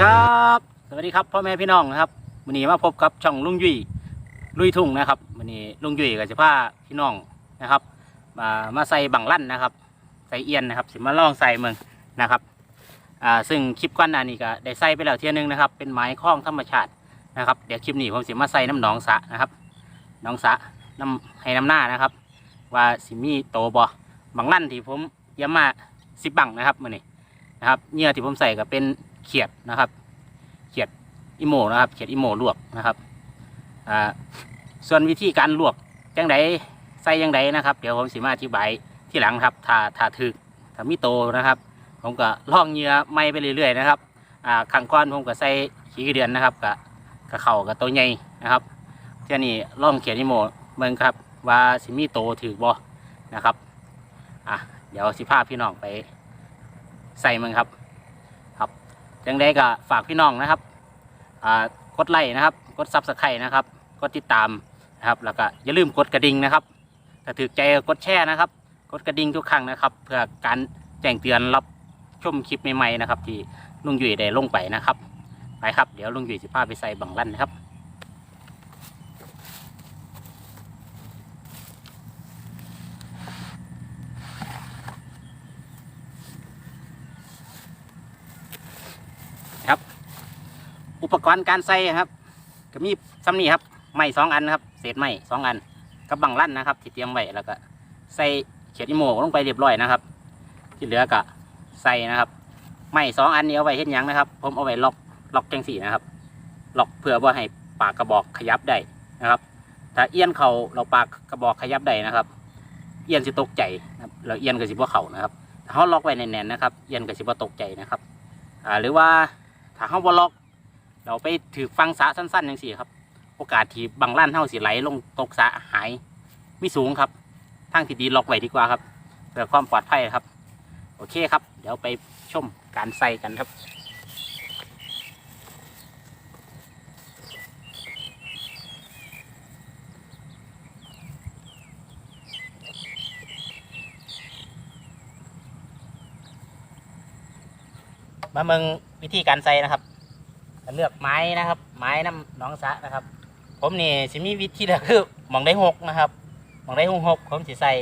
ครับ สวัสดีครับพ่อแม่พี่น้องนะครับวันนี้มาพบกับช่องลุงยุ้ยลุยทุ่งนะครับวันนี้ลุงยุ้ยกับจะพาพี่น้องนะครับ มามาใส่บังลั่นนะครับ ใส่เอียนนะครับสิมาลองใส่เมืองนะครับอ่าซึ่งคลิปก้อนหนานี้ก็ได้ใส่ไปแล้วเที่ยนึงนะครับ เป็นไม้คล้องธรรมชาตินะครับเดี๋ยวคลิปนี้ผมสิมาใส่น้ำหนองสะนะครับหนองสะน้ำให้น้ำหน้านะครับ ว่าสิมีโตบ่บังลั่นที่ผมเยี่ยมมาสิบบังนะครับมื่อนี้นะครับเหยื่อที่ผมใส่ก็เป็น เขียดนะครับ เขียดอิโมนะครับ เขียดอิโมลวกนะครับอ่าส่วนวิธีการลวกจังไดใส่ยังไดนะครับ เดี๋ยวผมสิมาอธิบายที่หลังครับถ้าถ้าถึกถ้ามีโตนะครับ ผมก็ล่องเหยื่อไม่ไปเรื่อยๆนะครับอ่าขังก้อนผมก็ใส่ขี้เดือนนะครับกับกับเข่ากับตัวใหญ่นะครับเที่ยนี้ล่องเขียดอิโมเมืองครับ ว่าสิมีโตถือบ่นะครับอะเดี๋ยวสิพาพี่น้องไปใส่เมืองครับ ยังไงก็ฝากพี่น้องนะครับกดไลค์นะครับ กดซับสไครต์นะครับ กดติดตามนะครับ แล้วก็อย่าลืมกดกระดิ่งนะครับ ถ้าถือใจกดแชร์นะครับ กดกระดิ่งทุกครั้งนะครับ เพื่อการแจ้งเตือนรับชมคลิปใหม่ๆนะครับ ที่ลุงหยุ่ยได้ลงไปนะครับ ไปครับ เดี๋ยวลุงหยุ่ยจะพาไปใส่บังลั่นนะครับ อุปกรณ์การใส่ครับ ก็มีซ้ำนี่ครับไม้สองอันนะครับ เศษไม้สองอันกับบังลั่นนะครับที่เตรียมไว้แล้วก็ใส่เขียดอิโมลงไปเรียบร้อยนะครับ ที่เหลือก็ใส่นะครับไม้สองอันนี้เอาไว้เห็นยังนะครับ ผมเอาไว้ล็อกล็อกจังสีนะครับ ล็อกเพื่อว่าให้ปากกระบอกขยับได้นะครับถ้าเอียนเขาเราปากกระบอกขยับได้นะครับ เอียนสิตกใจนะครับแล้วเอียนก็สิบว่าเข่านะครับถ้าเขาล็อกไว้แน่นๆนะครับ เอียนก็สิบว่าตกใจนะครับ อ่าหรือว่าถ้าเขาบ่ล็อก เราไปถือฟังสาสั้นๆอย่างสี่ครับ โอกาสที่บางล้านเท่าสิไหลลงตกสาหายไม่สูงครับทางที่ดีล็อกไว้ดีกว่าครับเพื่อความปลอดภัยครับ โอเคครับ เดี๋ยวไปชมการใส่กันครับมาเมืองวิธีการใส่นะครับ เลือกไม้นะครับ ไม้น้ำหน้องสะนะครับ ผมนี่สิมีวิธีเลือกคือหมองได้หกนะครับหมองได้หกหกผมสิใส่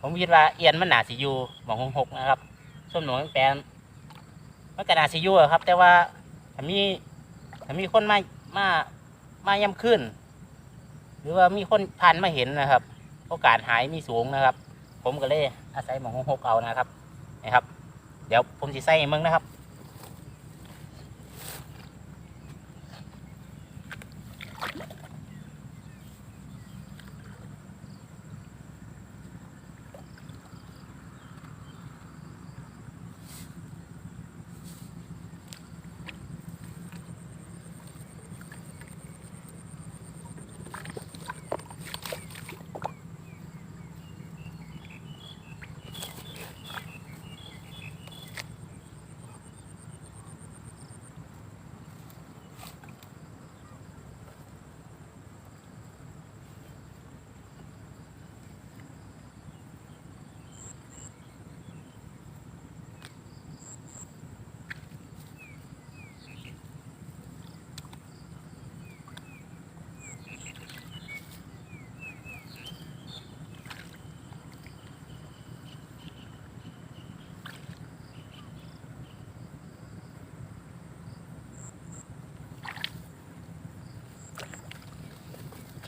ผมคิดว่าเอียนมันหนาสิยูหมองหกหกนะครับส่วนหมองแปลนมันก็หนาสิยูครับ แต่ว่าถ้ามีถ้ามีคนมามามาย่ำขึ้น หรือว่ามีคนผ่านมาเห็นนะครับ โอกาสหายมีสูงนะครับ ผมก็เลยอาศัยหมองหกเอานะครับนะครับ เดี๋ยวผมสิใส่ให้มึงนะครับ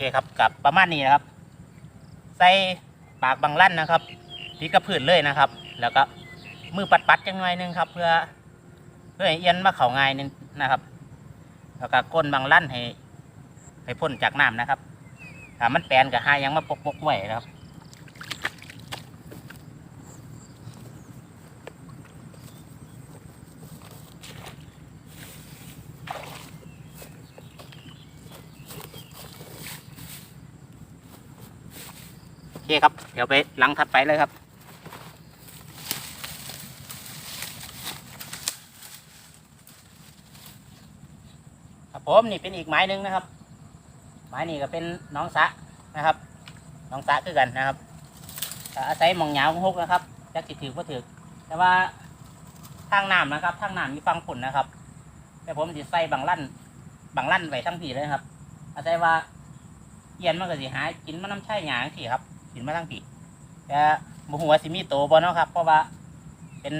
คครับกับประมาณนี้นะครับ ใส่ปากบางลั่นนะครับที่กระพื้นเลยนะครับ แล้วก็มือปัดปัดๆจังหน่อยหนึงครับ เพื่อเพื่อให้เอียนมาเข่าง่ายนึงนะครับ แล้วก็ก้นบางลั่นให้ให้พ้นจากน้ำนะครับถ้ามันแปลนกับหายังมาปกปกๆไว้นะครับ คครับ เดี๋ยวไปหลังถัดไปเลยครับ ครับผมนี่เป็นอีกไม้หนึ่งนะครับ ไม้นี่ก็เป็นน้องสะนะครับ น้องสะคือกันนะครับอาศัยมองหยาวหกนะครับจักสิถือก็ถือแต่ว่าทางน้ำนะครับทางน้ำมีฟังผุนะครับ แต่ผมจะใส่บังลั่นบังลั่นไว้ทั้งผีเลยครับ อาศัยว่าเอียนมันก็สิหากินมันน้ำใช่หยางสิครับ กินมาทั้งปีแต่บุหัวสิมีโตบ่เนาะครับ เพราะว่าเป็น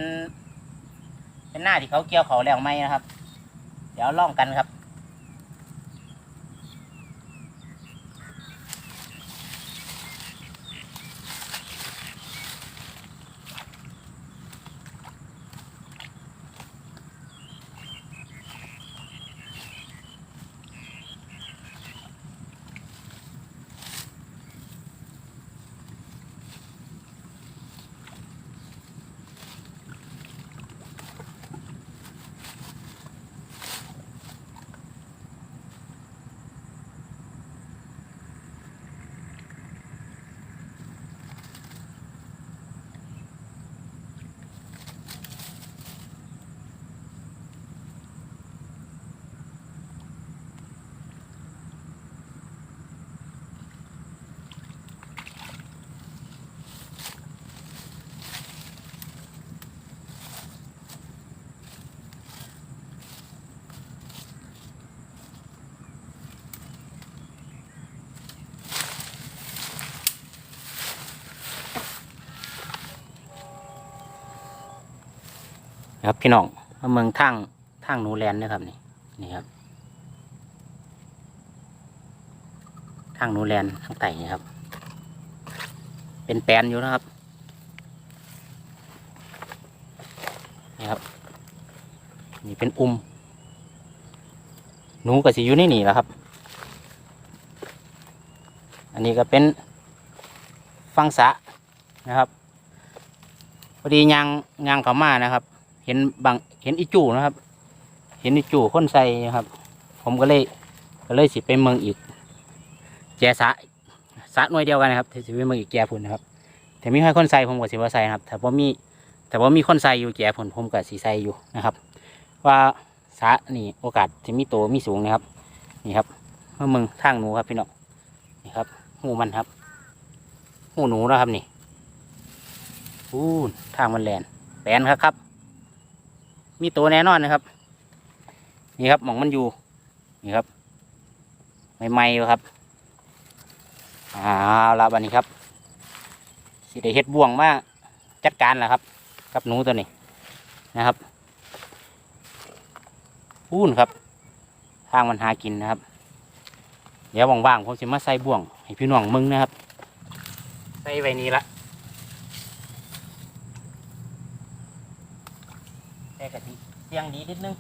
เป็นหน้าที่เขาเกี่ยวเขาแล้วไหมนะครับ เดี๋ยวลองกันครับ ครับพี่น้องเมืองทางทางนูแลนด์นะครับนี่นี่ครับทางนูแลนด์ทางไต่นี่ครับ เป็นแปลนอยู่นะครับนี่ครับนี่เป็นอุ้มหนูก็สิอยู่ในนี่แหละครับ อันนี้ก็เป็นฟังสะนะครับพอดียางยางเขามานะครับ เห็นบางเห็นอีจู่นะครับ เห็นอีจู่คนใส่ครับ ผมก็เลยก็เลยสิไปเมืองอีก แจสะสะหน่วยเดียวกันนะครับสิไปเมืองอีกแจพุ่นนะครับแต่มีใครคนใส่ผมก็สิว่าใส่นะครับแต่พอมีแต่พอมีคนใส่อยู่แจพุ่นผมก็สิใส่อยู่นะครับ ว่าสะนี่โอกาสที่มีโตมีสูงนะครับ นี่ครับเมื่อเมืองทางหนูครับพี่น้องนี่ครับหูมันครับหูหนูนะครับนี่อู้นทางมันแลนแปลนครับครับ มีตัวแน่นอนนะครับ นี่ครับหมองมันอยู่ นี่ครับใหม่ๆครับเอาละบันนี้ครับสิได้เฮ็ดบ่วงมาจัดการแล้วครับ กับหนูตัวนี้นะครับพูนครับ ทางมันหากินนะครับ เดี๋ยวว่างๆผมจะมาใส่บ่วง ให้พี่น้องมึงนะครับ ใส่ไว้นี้ละ แต่กะทิเสียงดีนิดนึง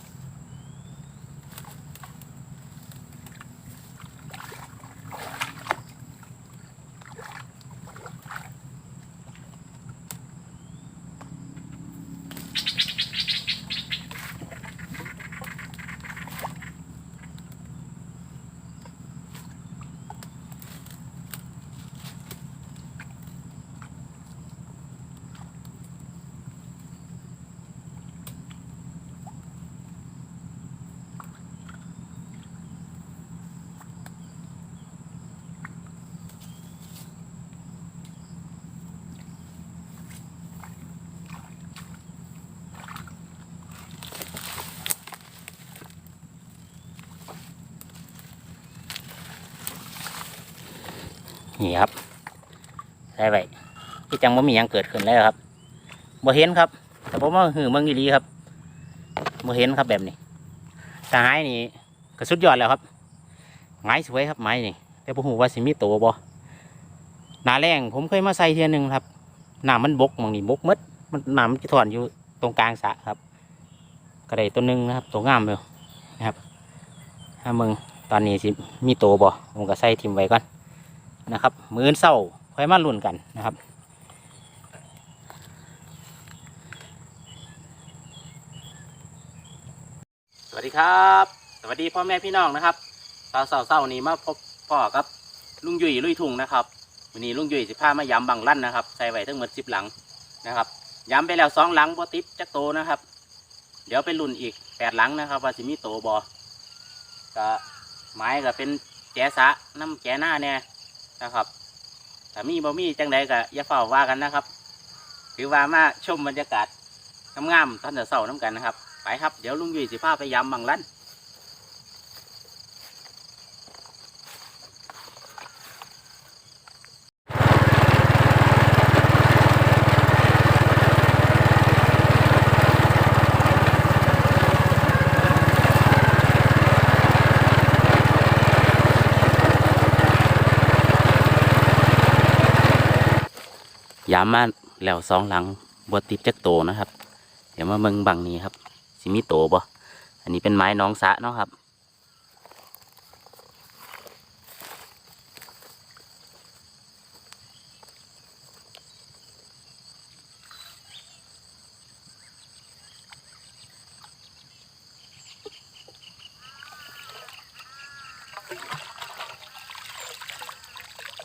นี่ครับใส่ไว้ที่จังว่ามียังเกิดขึ้นแล้วครับบ่เห็นครับ แต่ผมว่าหือเมืองอีหลีครับบ่เห็นครับแบบนี้แต่หายนี่ก็สุดยอดแล้วครับไม้สวยครับไม้นี่แต่ผมหูว่าสิมีโตบ่หนาแรงผมเคยมาใส่เทียนหนึ่งครับหน้ำมันบกมองนี่บกหมดมันหน้ำมันจะถอนอยู่ตรงกลางสะครับกระไดตัวหนึ่งนะครับตัวงามเลยนะครับถ้ามึงตอนนี้สิมีโตบ่ผมก็ใส่ทิมไว้ก่อน นะครับมืออนเศร้าค่อยมาลุ้นกันนะครับสวัสดีครับ สวัสดีพ่อแม่พี่น้องนะครับตอนเศร้าๆนี้มาพบพ่อกับลุงยุยลุยทุงนะครับวันนี้ลุงยุยสิพามาย้ำบังลั่นนะครับใส่ไว้ทั้งหมดสิบหลังนะครับย้ำไปแล้วสองหลังบอติดจักโตนะครับ เดี๋ยวไปลุ้นอีกแปดหลังนะครับว่าสิมีโตบอก็ไม้ก็เป็นแจสะน้ำแจหน้าเนี่ย นะครับถ้ามีบ่มีจังใดก็อย่าเฝ้าว่ากันนะครับถือว่ามาชมบรรยากาศงามๆตอนเสาร์น้ำกันนะครับ ไปครับ เดี๋ยวลุงยุ้ยสิพาไปยำบางลั่น ยามมาแล้วสองหลังบัติดจักโตนะครับ เดี๋ยวมาเมืองบังนี้ครับสิมีโตบ่อันนี้เป็นไม้น้องสะเนาะครับ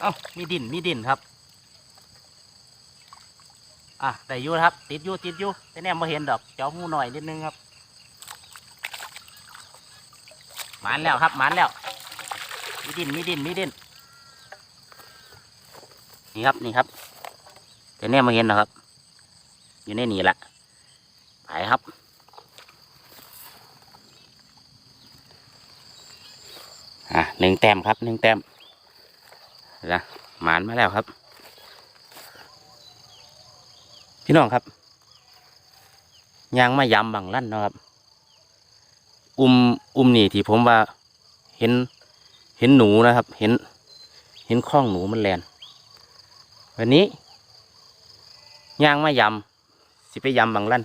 เอ้ามีดิน มีดินครับ อะได้อยู่ครับ ติดอยู่ติดอยู่แต่แนมมาเห็นดอกเจ้าหูหน่อยนิดนึงครับหมานแล้วครับหมานแล้วมีดินมีดินมีดินนี่ครับนี่ครับแต่แนมมาเห็นนะครับ อยู่ในนี่แหละไปครับอะหนึ่งแต้มครับหนึ่งแต้มนะหมานมาแล้วครับ พี่น้องครับยางมายำบังลั่นนะครับ อุ้มอุ้มนี่ที่ผมว่าเห็นเห็นหนูนะครับ เห็น เห็นข้องหนูมันแลนวันนี้ยางมายำสิไปยำบังลั่น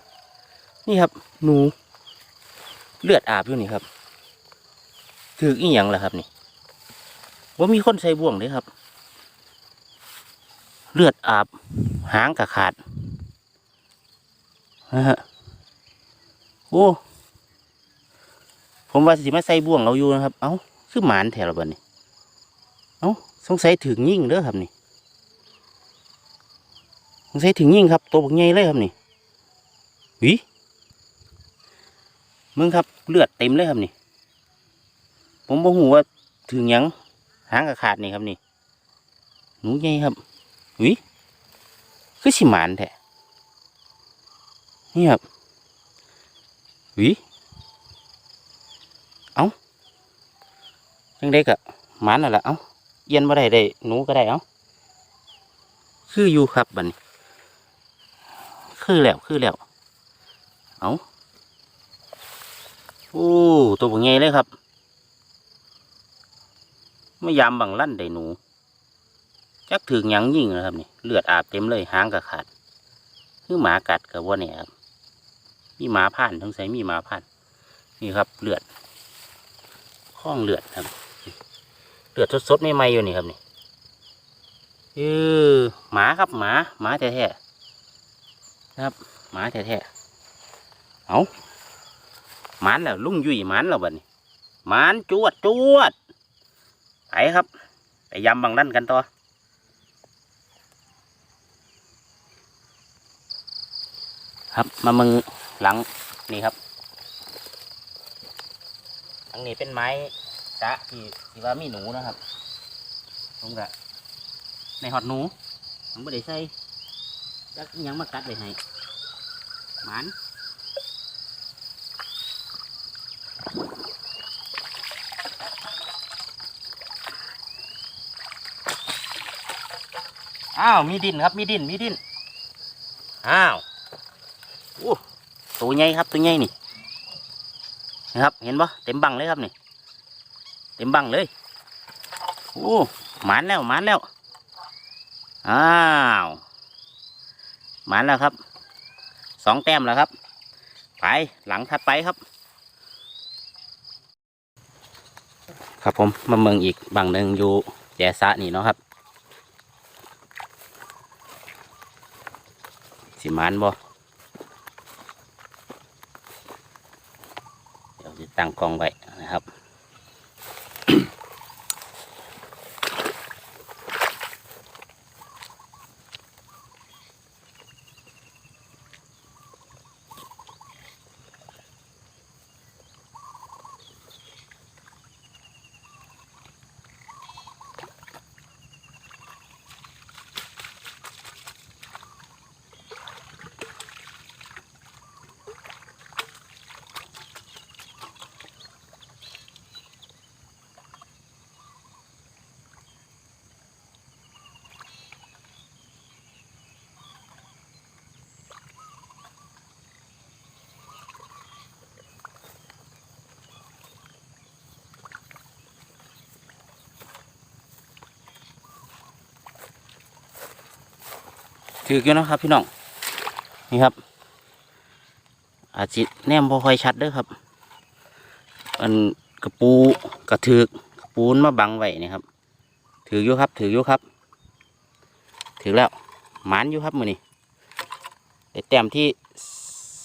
นี่ครับ หนู เลือดอาบอยู่นี่ครับถืออีหยังล่ะครับนี่ว่ามีคนใส่บ่วงเลยครับ เลือดอาบหางกระขาด นะฮะโอ้ผมว่าสิมาใส่บ่วงเราอยู่นะครับ เอ้าคือหมานแถวบิดนี่เอ้าสงสัยถึงยิ่งเด้อครับนี่สงสัยถึงยิ่งครับตัวบักใหญ่เลยครับนี่หวิมึงครับเลือดเต็มเลยครับนี่ ผมบอกหูว่าถึงยังหางกระขาดนี่ครับนี่หนูใหญ่ครับวิคือสิหมานแท้ นี่ครับวิเอาจังได้กะหมานนั่นแหละเอาเอียนมาได้ได้หนูก็ได้เอาคืออยู่ครับบันคือแล้วคือแล้วเอาโอ้ตัวเป็นไงเลยครับไม่ยามบังลั่นได้หนูจักถึงยังยิ่งนะครับนี่เลือดอาบเต็มเลยหางกระขาด คือหมากัดกับว่าเนี่ยครับ มีหมาผ่านทั้งใส่มีหมาผ่าน นี่ครับเลือดข้องเลือดครับ เลือดสดๆไม่ไหมอยู่นี่ครับนี่เออหมาครับหมาหมาแท้ๆนะครับหมาแท้ๆเอาหมานแล้วลุงยุ่ยหมานแล้วบัดนี้หมานจวดจวดไปครับไปยำบังลั่นกันต่อครับมามึง หลังนี่ครับหลังนี้เป็นไม้จะที่ที่ว่ามีหนูนะครับผมกะในหอดหนูผมไม่ได้ใส่จักยังมากัดเลยให้หมันอ้าวมีดินครับมีดินมีดินอ้าว ตัวใหญ่ครับตัวใหญ่นี่นะครับเห็นปะเต็มบังเลยครับนี่เต็มบังเลยโอ้หมานแล้วหมานแล้วอ้าวหมานแล้วครับสองแต้มแล้วครับไปหลังถัดไปครับ ครับผมมาเมืองอีกบังหนึ่งอยู่แจสะนี่เนาะครับ สิหมานบ่ เดี๋ยวจะ ตั้งกล้องไว้นะครับ ถืออยู่นะครับ พี่น้อง นี่ครับ อาจจะแนมบ่ค่อยชัดเด้อครับ อันกระปูกระถือกกระปูนมาบังไว้นี่ครับ ถืออยู่ครับ ถืออยู่ครับ ถือแล้วหมานอยู่ครับมือนี่ได้แต้มที่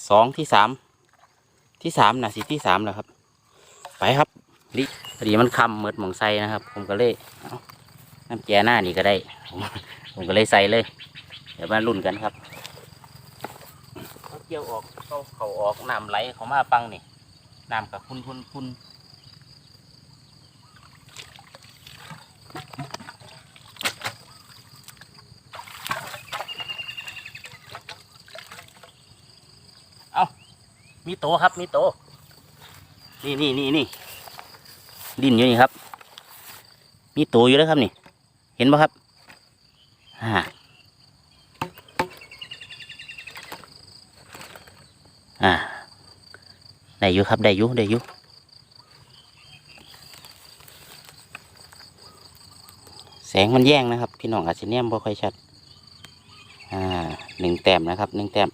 สองที่สามที่สามนะสิที่สามแล้วครับ ไปครับลิพอดีมันคำเมือดหมองไซนะครับ ผมก็เลยน้ำแกหน้านี่ก็ได้ ผมก็เลยใส่เลย ดี๋ยวมาลุ้นกันครับเขาเกี่ยวออกเขาเขาออกน้ำไหลเขามาปังนี่น้ำกับคุณคุณคุณเอามีโตครับมีโต นี่นี่นี่นี่ดินอยู่นี่ครับ มีโตอยู่แล้วครับนี่ เห็นปะครับอ่า ได้อยู่ครับได้อยู่ได้อยู่แสงมันแย่งนะครับ พี่น้องอาจจะเนี่ยบ่ค่อยชัด อ่าหนึ่งแต้มนะครับหนึ่งแต้ม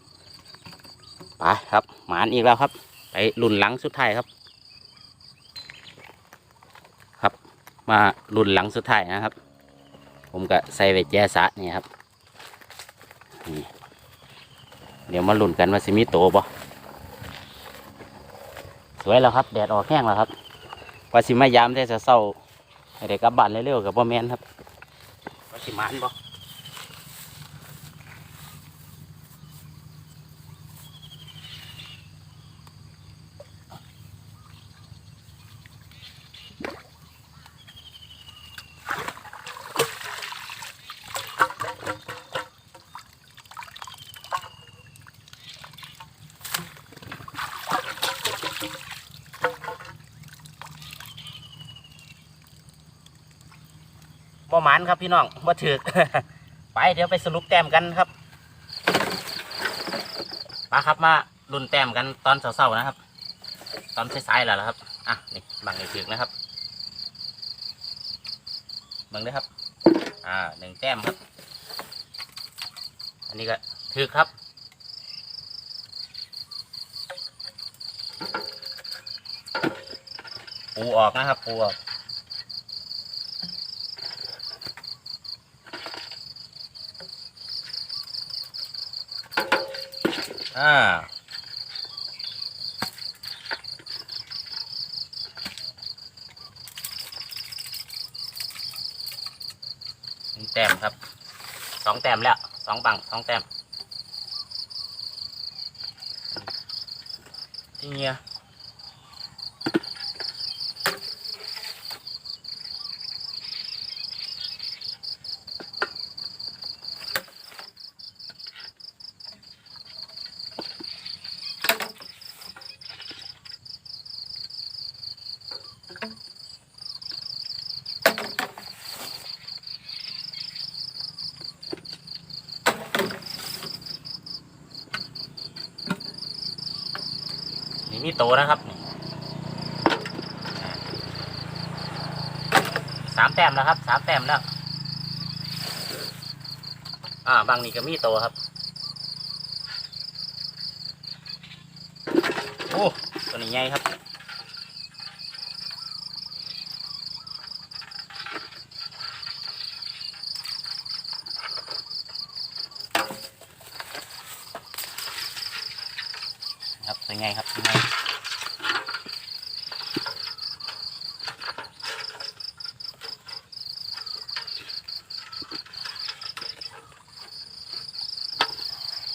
ไปครับ หมานอีกแล้วครับ ไปรุ่นหลังสุดท้ายครับ ครับ มารุ่นหลังสุดท้ายนะครับ ผมก็ใส่ไว้แจสะนี่ครับนี่เดี๋ยวมาลุ้นกันว่าสิมีโตบ่ สวยแล้วครับ แดดออกแห้งแล้วครับว่าสิมายามแต่จะเศร้าๆให้ได้กลับบ้านเร็วๆกับบ่แมนครับว่าสิมานบ่ บ่หมานครับพี่น้องบ่ถือกไปเดี๋ยวไปสรุปแต้มกันครับมาครับมาลุ้นแต้มกันตอนเช้าๆนะครับ ตอนสายๆแล้วครับอะนี่บังให้ถือกนะครับบังด้วยครับ อ่าหนึ่งแต้มครับ อันนี้ก็ถือกครับปูออกนะครับปูออก อ่าหนึ่งแต้มครับสองแต้มแล้วสองบังสองแต้มที่เงี้ย นี่มีโตนะครับนี่สามแต้มแล้วครับสามแต้มแล้ว อ่า บางนี่ก็มีโตครับ โอ้ ตัวนี้ใหญ่ครับครับเป็นไงครับเป็นไง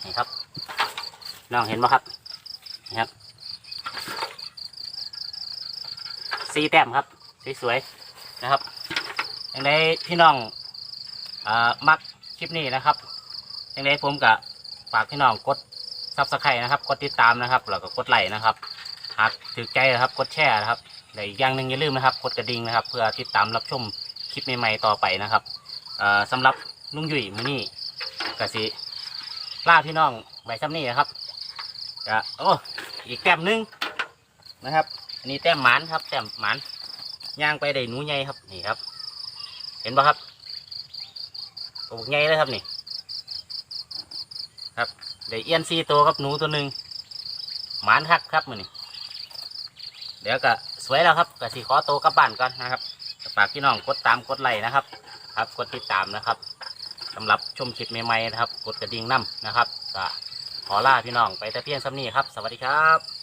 นี่ครับ น้องเห็นไหมครับนี่ครับสีแต้มครับสวยๆนะครับอย่างไรพี่น้องอ่ามักคลิปนี้นะครับอย่างไรผมกับฝากพี่น้องกดซับสไครต์นะครับ กดติดตามนะครับแล้วก็กดไลค์นะครับหากถือใจนะครับกดแชร์นะครับและอีกอย่างหนึ่งอย่าลืมนะครับกดกระดิ่งนะครับ เพื่อติดตามรับชมคลิปใหม่ๆต่อไปนะครับเอ่อสำหรับลุงยุ่ยมือนี่กสิล่าพี่น้องไว้ซ้ำนี่นะครับ จะโอ้อีกแต้มหนึงนะครับ อันนี้แต้มหมานครับ แต้มหมานย่างไปได้หนูใหญ่ครับนี่ครับ เห็นปะครับตัวใหญ่เลยครับนี่ ครับได้เอียนสี่ตัวกับหนูตัวหนึ่งหมานคักครับมือนี้เดี๋ยวก็สวยแล้วครับก็สีขอโตกลับบ้านก่อนนะครับฝากพี่น้องกดตามกดไลค์นะครับ ครับ กดติดตามนะครับสำหรับชมคลิปใหม่ๆนะครับ กดกระดิ่งน้ำนะครับก็ ขอลาพี่น้องไปแต่เพียงสำนี้ครับ สวัสดีครับ